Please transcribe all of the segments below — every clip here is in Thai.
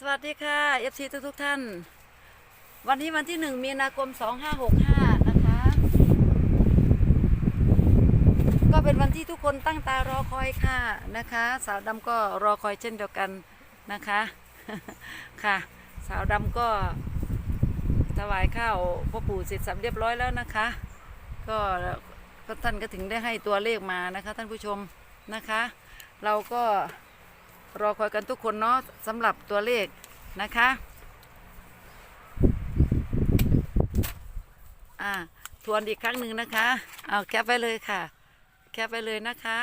สวัสดีค่ะ FC ทุกทุกๆท่าน วันนี้วันที่หนึ่งมีนาคม 2565 นะคะ ก็เป็นวันที่ทุกคนตั้งตารอคอยค่ะนะคะ สาวดำก็รอคอยเช่นเดียวกันนะคะค่ะ สาวดำก็ถวายข้าวพ่อปู่เสร็จสับเรียบร้อยแล้วนะคะ ก็ท่านก็ถึงได้ให้ตัวเลขมานะคะ ท่านผู้ชมนะคะ เราก็ รอคอยกันทุกคนเนาะสำหรับตัวเลขนะคะอ่าทวนอีกครั้งหนึ่งนะคะเอาแคปไว้เลยค่ะ แคปไว้เลยนะคะ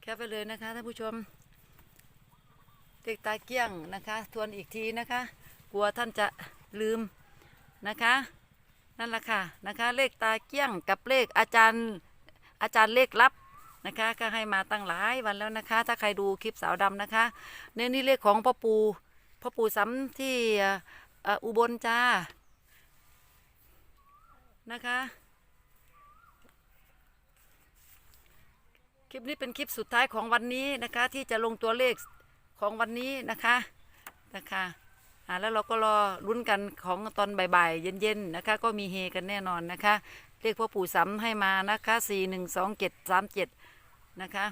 แคปไว้เลยนะคะท่านผู้ชมเลขตาเกี้ยงนะคะ ทวนอีกทีนะคะ กลัวท่านจะลืมนะคะ นั่นแหละค่ะนะคะ เลขตาเกี้ยงกับเลขอาจารย์อาจารย์เลขลับ นะคะ ก็ให้มาตั้งหลายวันแล้วนะคะ ถ้าใครดูคลิปสาวดำนะคะเนี่ยนี่เลขของพ่อปูพ่อปูซ้ำที่อ,อุบลจ้านะคะคลิปนี้เป็นคลิปสุดท้ายของวันนี้นะคะ ที่จะลงตัวเลขของวันนี้นะคะนะคะอ่าแล้วเราก็รอลุ้นกันของตอนบ่ายๆเย็นๆนะคะ ก็มีเฮกันแน่นอนนะคะเลขพ่อปู่ซ้ำให้มานะคะสี่หนึ่งสองเจ็ดสามเจ็ด นะคะ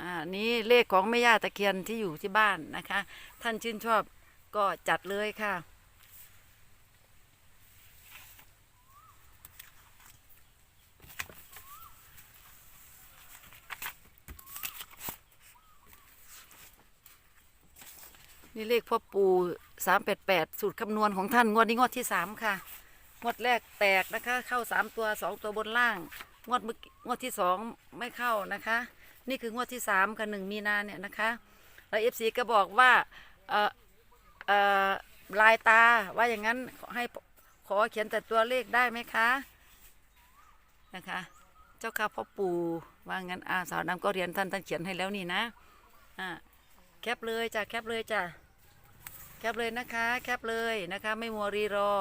อ่านี้เลขของแม่ย่าตะเคียนที่อยู่ที่บ้านนะคะ ท่านชื่นชอบก็จัดเลยค่ะนี่เลขพ่อปู่สามแปดแปดสูตรคำนวณของท่าน งวดนี้งวดที่สามค่ะ งวดแรกแตกนะคะ เข้าสามตัวสองตัวบนล่าง งวดเมื่องวดที่สองไม่เข้านะคะ นี่คืองวดที่สามกับหนึ่งมีนาเนี่ยนะคะแล้วเอฟซีก็บอกว่าเอ่อเอ่อลายตาว่าอย่างนั้นขอให้ขอเขียนแต่ตัวเลขได้ไหมคะนะคะ เจ้าค่ะพ่อปู่ว่างั้นอาสาวดำก็เรียนท่านท่านเขียนให้แล้วนี่นะอ่าแคปเลยจ้ะแคปเลยจ้ะแคปเลยนะคะ แคปเลยนะคะ ไม่มัวรีรอ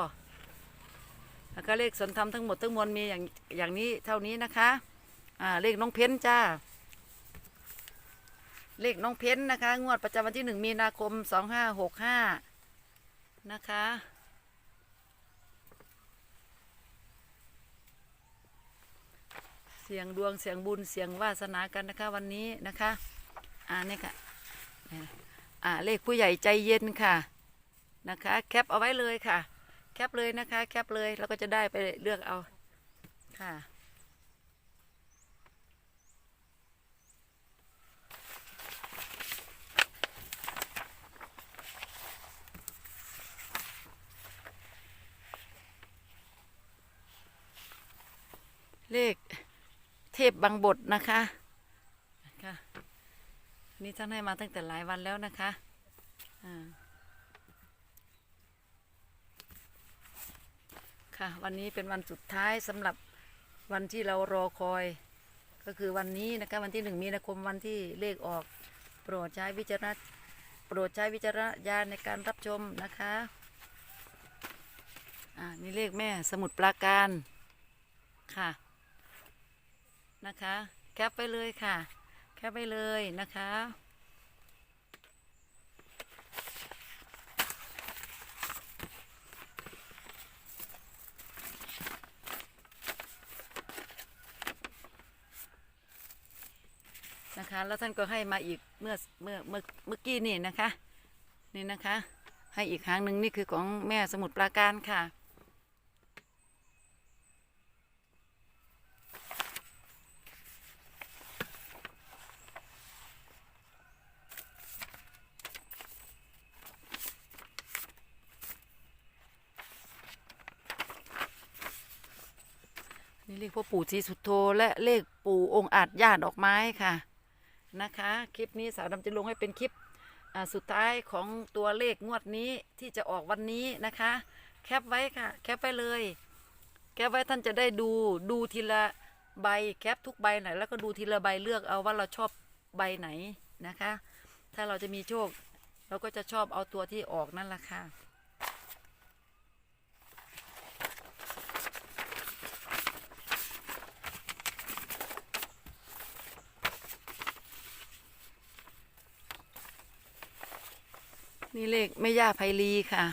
แล้วก็เลขสนธรรมทั้งหมดทั้งมวลมีอย่างอย่างนี้เท่านี้นะคะอ่าเลขน้องเพ้นจ้า เลขน้องเพ้นนะคะ งวดประจำวันที่หนึ่งมีนาคมสองห้าหกห้านะคะ เสียงดวงเสียงบุญเสียงวาสนากันนะคะวันนี้นะคะอ่านี่ค่ะอ่าเลขผู้ใหญ่ใจเย็นค่ะนะคะ แคปเอาไว้เลยค่ะ แคปเลยนะคะ แคปเลยแล้วก็จะได้ไปเลือกเอาค่ะ เลข เทพบางบทนะคะค่ะนี่ท่านให้มาตั้งแต่หลายวันแล้วนะคะอ่าค่ะวันนี้เป็นวันสุดท้ายสำหรับวันที่เรารอคอย ก็คือวันนี้นะคะวันที่หนึ่งมีนาคมวันที่เลขออก โปรดใช้วิจารณโปรดใช้วิจารณญาณในการรับชมนะคะอ่านี่เลขแม่สมุดปราการค่ะ นะคะ แคปไปเลยค่ะ แคปไปเลยนะคะ นะคะ แล้วท่านก็ให้มาอีกเมื่อเมื่อเมื่อเมื่อกี้นี่นะคะ นี่นะคะ ให้อีกครั้งหนึ่งนี่คือของแม่สมุทรปราการค่ะ นี่เลขพ่อปู่ศรีสุโธและเลขปู่องค์อาจญาติดอกไม้ค่ะนะคะ คลิปนี้สาวดำจะลงให้เป็นคลิปสุดท้ายของตัวเลขงวดนี้ที่จะออกวันนี้นะคะ แคปไว้ค่ะ แคปไว้เลย แคปไว้ท่านจะได้ดูดูทีละใบแคปทุกใบไหนอยแล้วก็ดูทีละใบเลือกเอาว่าเราชอบใบไหนนะคะ ถ้าเราจะมีโชค เราก็จะชอบเอาตัวที่ออกนั่นแหละค่ะ นี่เลขแม่ย่าไพลีค่ะ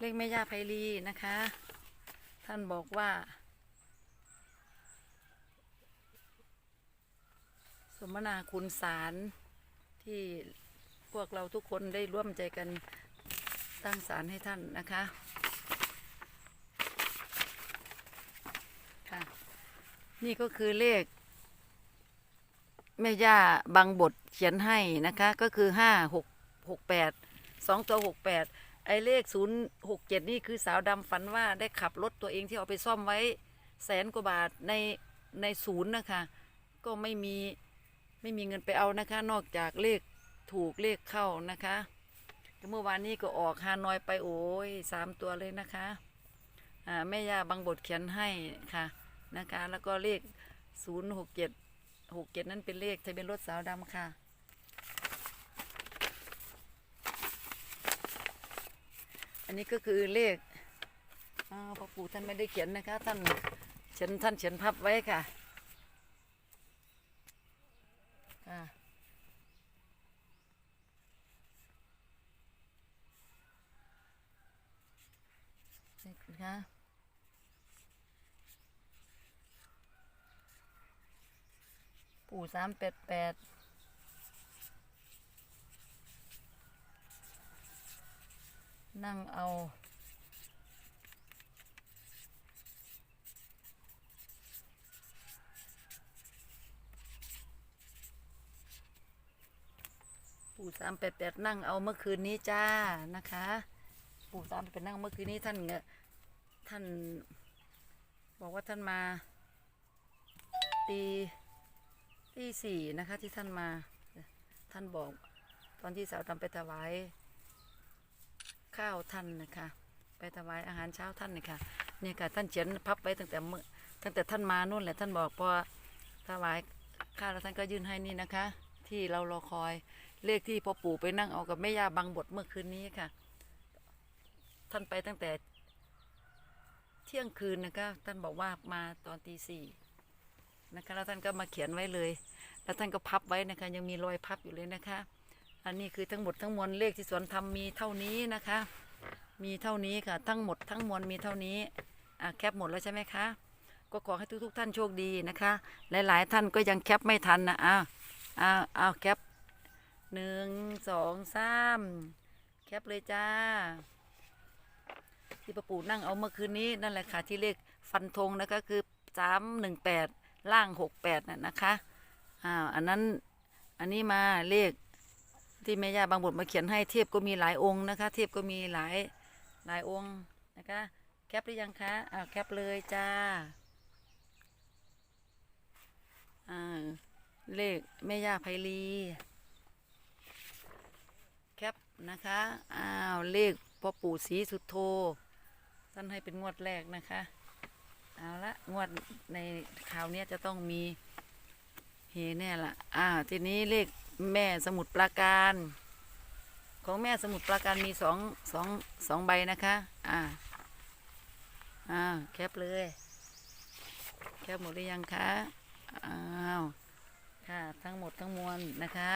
เลขแม่ย่าไพลีนะคะ ท่านบอกว่า สมนาคุณสารที่พวกเราทุกคนได้ร่วมใจกันตั้งศาลให้ท่านนะคะค่ะ นี่ก็คือเลข แม่ย่าบางบทเขียนให้นะคะ ก็คือห้าหกหกแปดสองตัวหกแปดไอเลขศูนย์หกเจ็ดนี่คือสาวดำฝันว่าได้ขับรถตัวเองที่เอาไปซ่อมไว้แสนกว่าบาทในในศูนย์นะคะ ก็ไม่มีไม่มีเงินไปเอานะคะ นอกจากเลขถูกเลขเข้านะคะเมื่อวานนี้ก็ออกฮานอยไปโอ้ยสามตัวเลยนะคะแม่ย่าบางบทเขียนให้ค่ะนะคะ แล้วก็เลขศูนย์หกเจ็ด หกเจ็ดนั้นเป็นเลขทะเบียนรถสาวดำค่ะ อันนี้ก็คือเลขอ้าวพ่อปู่ท่านไม่ได้เขียนนะคะ ท่านเขียนท่านเขียนพับไว้ค่ะค่ะนี่ค่ะ ปู่สามแปดแปดนั่งเอาปู่สามแปดแปดนั่งเอาเมื่อคืนนี้จ้านะคะ ปู่สามแปดแปดนั่งเมื่อคืนนี้ท่านเงท่าน บอกว่าท่านมาตี ตีสี่นะคะที่ท่านมา ท่านบอก ตอนที่สาวดำไปถวายข้าวท่านนะคะ ไปถวายอาหารเช้าท่านนะคะเนี่ยค่ะท่านเขียนพับไว้ตั้งแต่เมื่อตั้งแต่ท่านมานู่นแหละท่านบอกพอถวายข้าวแล้วท่านก็ยื่นให้นี่นะคะ ที่เรารอคอยเลขที่พ่อปู่ไปนั่งเอากับแม่ย่าบางบทเมื่อคืนนี้ค่ะ ท่านไปตั้งแต่เที่ยงคืนนะคะท่านบอกว่ามาตอนตีสี่ นะคะแล้วท่านก็มาเขียนไว้เลย แล้วท่านก็พับไว้นะคะ ยังมีรอยพับอยู่เลยนะคะ อันนี้คือทั้งหมดทั้งมวลเลขที่สวนทำมีเท่านี้นะคะ มีเท่านี้ค่ะ ทั้งหมดทั้งมวลมีเท่านี้อะแคปหมดแล้วใช่ไหมคะ ก็ขอให้ทุกๆ ท่านโชคดีนะคะ หลายๆ ท่านก็ยังแคปไม่ทันนะอ้าวอ้าวอ้าวแคปหนึ่งสองสามแคปเลยจ้า ที่ประปู่นั่งเอาเมื่อคืนนี้นั่นแหละค่ะที่เลขฟันธงนะคะคือสามหนึ่งแปด ล่างหกแปดน่ะนะคะอ้าวอันนั้นอันนี้มาเลขที่แม่ย่าบางบทมาเขียนให้เทพก็มีหลายองค์นะคะ เทพก็มีหลายหลายองค์นะคะแคปหรือยังคะอ้าวแคปเลยจ้าอ่าเลขแม่ย่าไพลีแคปนะคะอ้าวเลขพ่อปู่ศรีสุดโธท่านให้เป็นงวดแรกนะคะ เอาละงวดในคราวนี้จะต้องมีเฮแน่ละอ้าทีนี้เลขแม่สมุดปราการ ของแม่สมุดปราการมีสองสองสองใบนะคะ อ่า อ่า แคปเลย แคปหมดหรือยังคะ อ้าว ค่ะ ทั้งหมดทั้งมวลนะคะ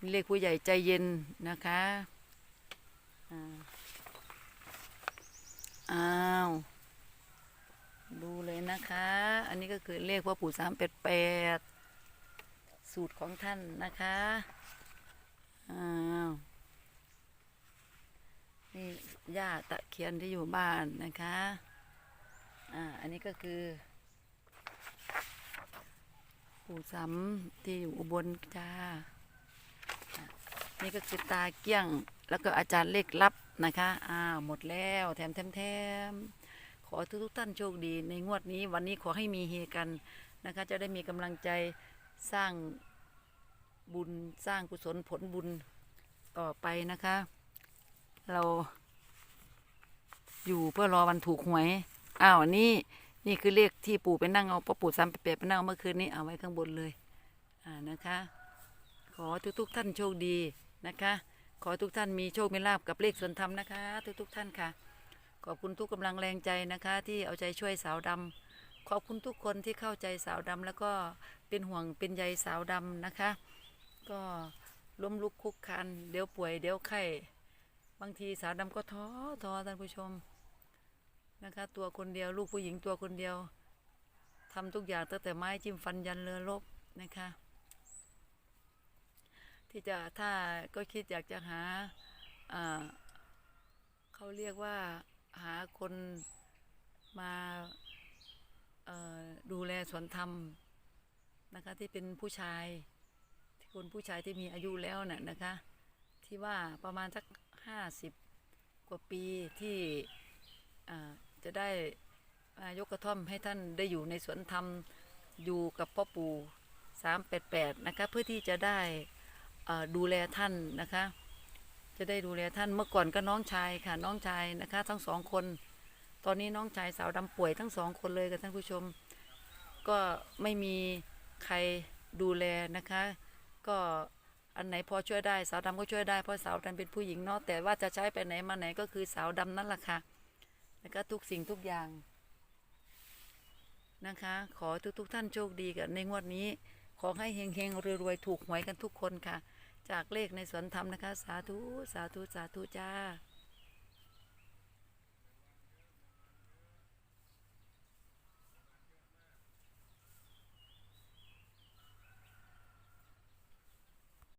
มีเลขผู้ใหญ่ใจเย็นนะคะอ่าอ้าว ดูเลยนะคะ อันนี้ก็คือเลขพ่อปู่สามแปดแปดสูตรของท่านนะคะอ้าวนี่ย่าตะเคียนที่อยู่บ้านนะคะอ่าอันนี้ก็คือ ปู่สำที่อยู่อุบลจ้านี่ก็คือตาเกี้ยง แล้วก็อาจารย์เลขลับนะคะ อ้าว หมดแล้ว แถมแถมแถม ขอทุกทุกท่านโชคดีในงวดนี้ วันนี้ขอให้มีเฮกันนะคะ จะได้มีกำลังใจสร้างบุญสร้างกุศลผลบุญต่อไปนะคะ เราอยู่เพื่อรอวันถูกหวย อ้าวนี่นี่คือเลขที่ปู่ไปนั่งเอาพ่อปู่ซ้ำไปเปรไปนั่งเอาเมื่อคืนนี้เอาไว้ข้างบนเลย อ่านะคะ ขอทุกทุกท่านโชคดีนะคะ ขอทุกท่านมีโชคมีลาบกับเลขส่วนธรรมนะคะ ทุกทุกท่านค่ะ ขอบคุณทุกกำลังแรงใจนะคะ ที่เอาใจช่วยสาวดำขอบคุณทุกคนที่เข้าใจสาวดำแล้วก็เป็นห่วงเป็นใยสาวดำนะคะ ก็ล้มลุกคุกคัน เดี๋ยวป่วยเดี๋ยวไข้บางทีสาวดำก็ท้อท้อท่านผู้ชมนะคะ ตัวคนเดียวลูกผู้หญิงตัวคนเดียวทำทุกอย่างตั้งแต่ไม้จิ้มฟันยันเรือลบนะคะ ที่จะถ้าก็คิดอยากจะหาอ่าเขาเรียกว่า หาคนมาดูแลสวนธรรมนะคะที่เป็นผู้ชายที่คนผู้ชายที่มีอายุแล้วน่ะนะคะที่ว่าประมาณสักห้าสิบกว่าปีที่จะได้ยกกระท่อมให้ท่านได้อยู่ในสวนธรรมอยู่กับพ่อปู่สามแปดแปดนะคะเพื่อที่จะได้ดูแลท่านนะคะ จะได้ดูแลท่านเมื่อก่อนก็น้องชายค่ะ น้องชายนะคะ ทั้งสองคน ตอนนี้น้องชายสาวดำป่วยทั้งสองคนเลยกับท่านผู้ชม ก็ไม่มีใครดูแลนะคะ ก็อันไหนพอช่วยได้สาวดำก็ช่วยได้เพราะสาวดำเป็นผู้หญิงเนาะแต่ว่าจะใช้ไปไหนมาไหนก็คือสาวดำนั่นแหละค่ะนะคะทุกสิ่งทุกอย่างนะคะ ขอทุกๆท่านโชคดีกันในงวดนี้ ขอให้เฮงๆรวยๆถูกหวยกันทุกคนค่ะ จากเลขในสวนธรรมนะคะ สาธุ สาธุ สาธุจ้า